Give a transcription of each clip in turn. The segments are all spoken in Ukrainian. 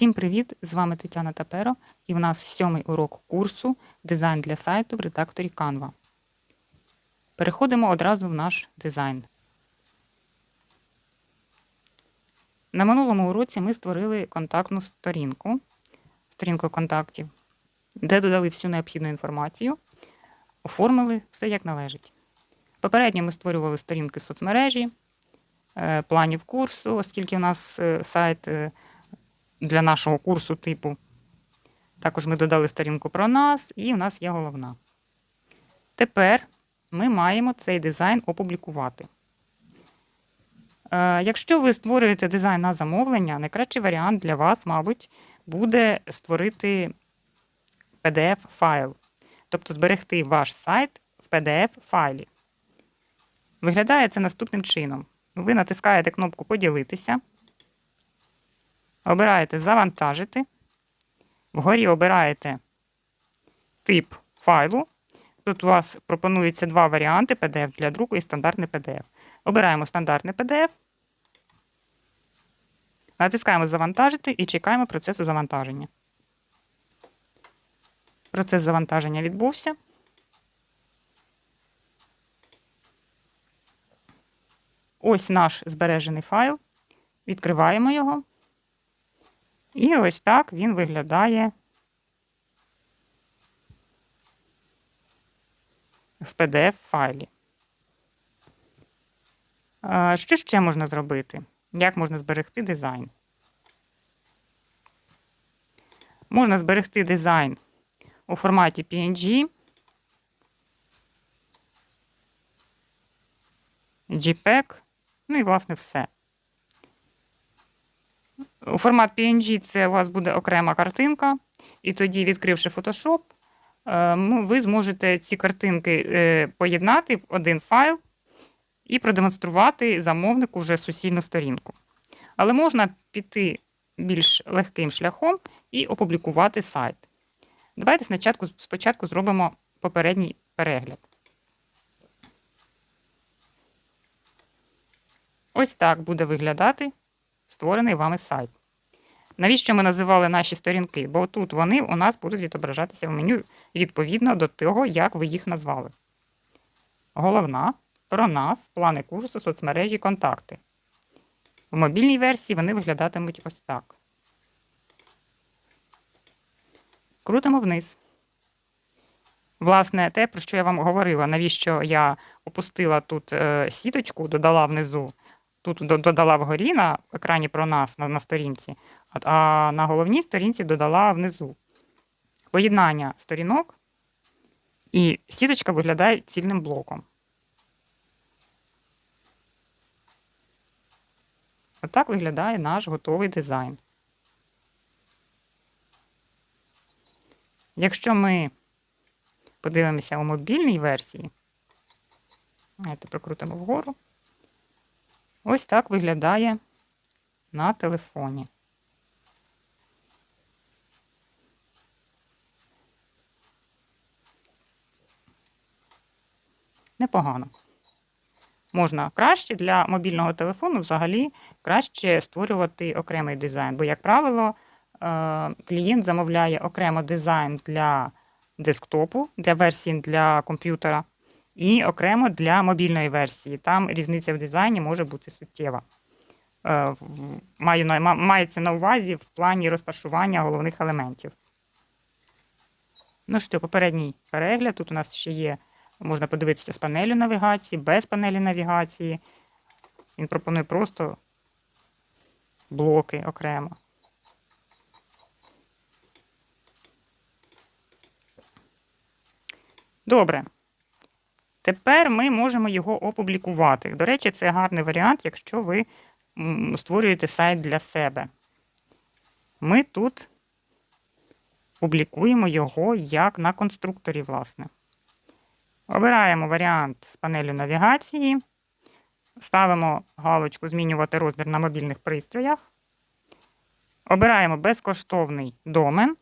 Всім привіт! З вами Тетяна Таперо, і в нас сьомий урок курсу Дизайн для сайту в редакторі Canva. Переходимо одразу в наш дизайн. На минулому уроці ми створили контактну сторінку, сторінку контактів, де додали всю необхідну інформацію, оформили все як належить. Попередньо ми створювали сторінки соцмережі, е, планів курсу, оскільки у нас е, сайт е, для нашого курсу типу. Також ми додали сторінку про нас, і у нас є головна. Тепер ми маємо цей дизайн опублікувати. Е, Якщо ви створюєте дизайн на замовлення, найкращий варіант для вас, мабуть, буде створити PDF-файл, тобто зберегти ваш сайт в PDF-файлі. Виглядає це наступним чином. Ви натискаєте кнопку Поділитися. Обираєте Завантажити. Вгорі обираєте тип файлу. Тут у вас пропонується два варіанти: PDF для друку і стандартний PDF. Обираємо стандартний PDF. Натискаємо Завантажити і чекаємо процесу завантаження. Процес завантаження відбувся. Ось наш збережений файл. Відкриваємо його. І ось так він виглядає в PDF-файлі. Що ще можна зробити? Як можна зберегти дизайн? Можна зберегти дизайн у форматі PNG, JPEG, ну і, власне, все. У формат PNG це у вас буде окрема картинка, і тоді, відкривши Photoshop, е, ви зможете ці картинки е, поєднати в один файл і продемонструвати замовнику вже суцільну сторінку. Але можна піти більш легким шляхом і опублікувати сайт. Давайте спочатку, спочатку зробимо попередній перегляд. Ось так буде виглядати створений вами сайт. Навіщо ми називали наші сторінки? Бо тут вони у нас будуть відображатися в меню відповідно до того, як ви їх назвали. Головна про нас, плани курсу, соцмережі, контакти. В мобільній версії вони виглядатимуть ось так. Крутимо вниз. Власне, те, про що я вам говорила, навіщо я опустила тут е, сіточку, додала внизу, тут додала вгорі на екрані про нас на, на сторінці, а на головній сторінці додала внизу. Поєднання сторінок і сіточка виглядає цільним блоком. Отак виглядає наш готовий дизайн. Якщо ми подивимося у мобільній версії, давайте прокрутимо вгору, ось так виглядає на телефоні. Непогано. Можна краще для мобільного телефону взагалі краще створювати окремий дизайн. Бо, як правило, е, клієнт замовляє окремо дизайн для десктопу, для версії для комп'ютера, і окремо для мобільної версії. Там різниця в дизайні може бути суттєва. Е, маю, Мається на увазі в плані розташування головних елементів. Ну що, попередній перегляд. Тут у нас ще є. Можна подивитися з панелі навігації, без панелі навігації. Він пропонує просто блоки окремо. Добре. Тепер ми можемо його опублікувати. До речі, це гарний варіант, якщо ви створюєте сайт для себе. Ми тут публікуємо його як на конструкторі, власне. Обираємо варіант з панелі навігації, ставимо галочку Змінювати розмір на мобільних пристроях. Обираємо безкоштовний домен.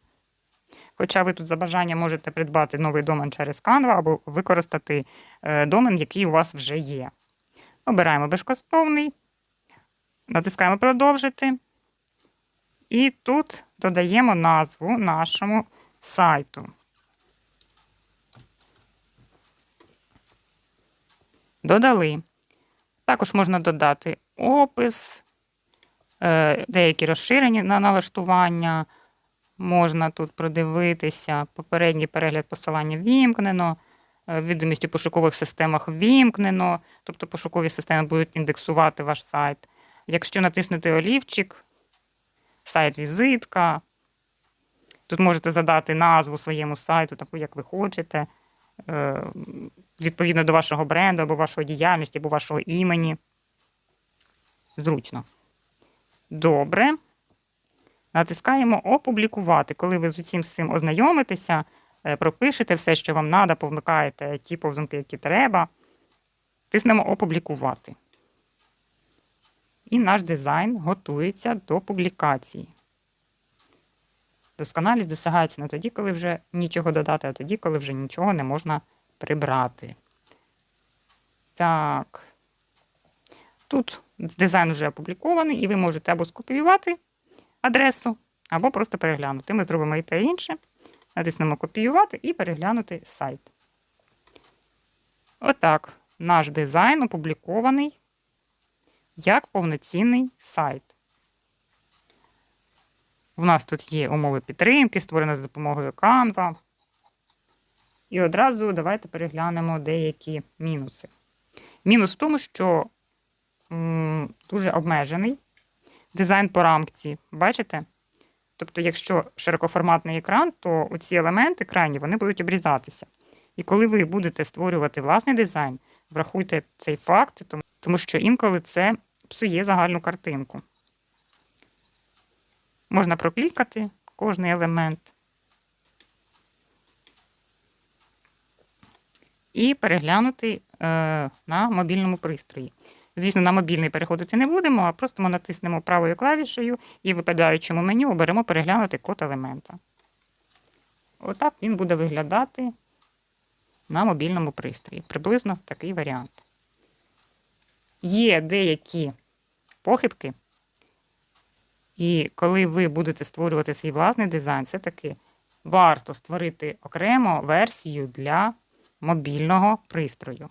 Хоча ви тут за бажанням можете придбати новий домен через Canva або використати е, домен, який у вас вже є. Обираємо безкоштовний, натискаємо Продовжити. І тут додаємо назву нашому сайту. Додали. Також можна додати опис, е, деякі розширені на налаштування. Можна тут продивитися. Попередній перегляд посилання вімкнено, е, відомість у пошукових системах вімкнено, тобто пошукові системи будуть індексувати ваш сайт. Якщо натиснути олівчик, сайт-візитка, тут можете задати назву своєму сайту, таку, як ви хочете, е, відповідно до вашого бренду, або вашої діяльності, або вашого імені. Зручно. Добре. Натискаємо Опублікувати. Коли ви з усім з цим ознайомитеся, е, пропишете все, що вам треба, повмикаєте ті повзунки, які треба. Тиснемо Опублікувати. І наш дизайн готується до публікації. Досконалість досягається не тоді, коли вже нічого додати, а тоді, коли вже нічого не можна прибрати. Так. Тут дизайн вже опублікований, і ви можете або скопіювати адресу, або просто переглянути. Ми зробимо і те і інше. Натиснемо копіювати і переглянути сайт. Отак, наш дизайн опублікований як повноцінний сайт. У нас тут є умови підтримки, створена за допомогою Canva. І одразу давайте переглянемо деякі мінуси. Мінус в тому, що м, дуже обмежений дизайн по рамці. Бачите? Тобто, якщо широкоформатний екран, то ці елементи крайні вони будуть обрізатися. І коли ви будете створювати власний дизайн, врахуйте цей факт, тому- що інколи це псує загальну картинку. Можна проклікати кожний елемент. І переглянути е, на мобільному пристрої. Звісно, на мобільний переходити не будемо, а просто ми натиснемо правою клавішею і в випадаючому меню оберемо переглянути код елемента. Отак він буде виглядати на мобільному пристрої. Приблизно такий варіант. Є деякі похибки, і коли ви будете створювати свій власний дизайн, все-таки варто створити окремо версію для мобільного пристрою.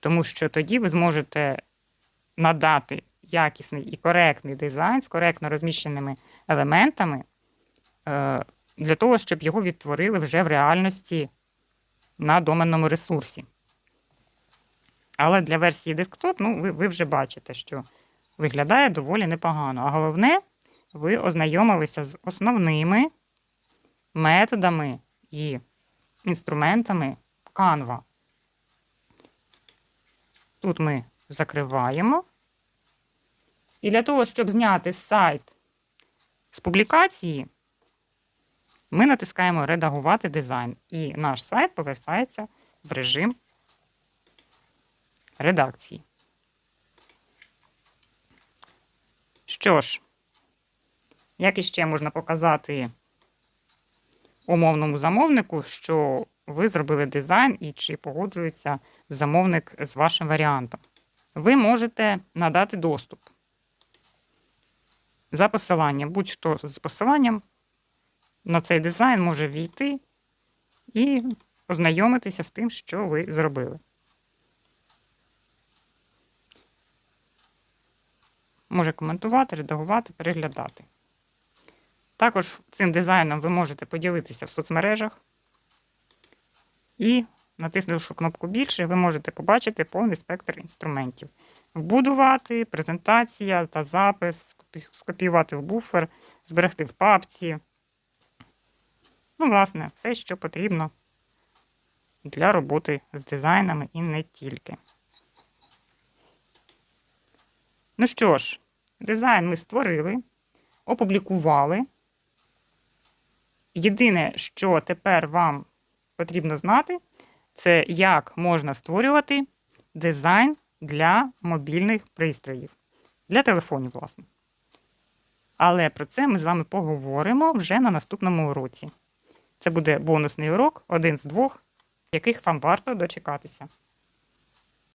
Тому що тоді ви зможете надати якісний і коректний дизайн з коректно розміщеними елементами е, для того, щоб його відтворили вже в реальності на доменному ресурсі. Але для версії десктоп, ну, ви, ви вже бачите, що виглядає доволі непогано. А головне, ви ознайомилися з основними методами і інструментами Canva. Тут ми закриваємо. І для того, щоб зняти сайт з публікації, ми натискаємо Редагувати дизайн. І наш сайт повертається в режим редакції. Що ж, як іще можна показати умовному замовнику, що ви зробили дизайн і чи погоджується замовник з вашим варіантом. Ви можете надати доступ за посиланням. Будь-хто з посиланням на цей дизайн може війти і ознайомитися з тим, що ви зробили. Може коментувати, редагувати, переглядати. Також цим дизайном ви можете поділитися в соцмережах. І, натиснувши кнопку більше, ви можете побачити повний спектр інструментів. Вбудувати, презентація та запис, скопіювати в буфер, зберегти в папці. Ну, власне, все, що потрібно для роботи з дизайнами і не тільки. Ну що ж, дизайн ми створили, опублікували. Єдине, що тепер вам потрібно знати, це як можна створювати дизайн для мобільних пристроїв, для телефонів, власне. Але про це ми з вами поговоримо вже на наступному уроці. Це буде бонусний урок, один з двох, яких вам варто дочекатися.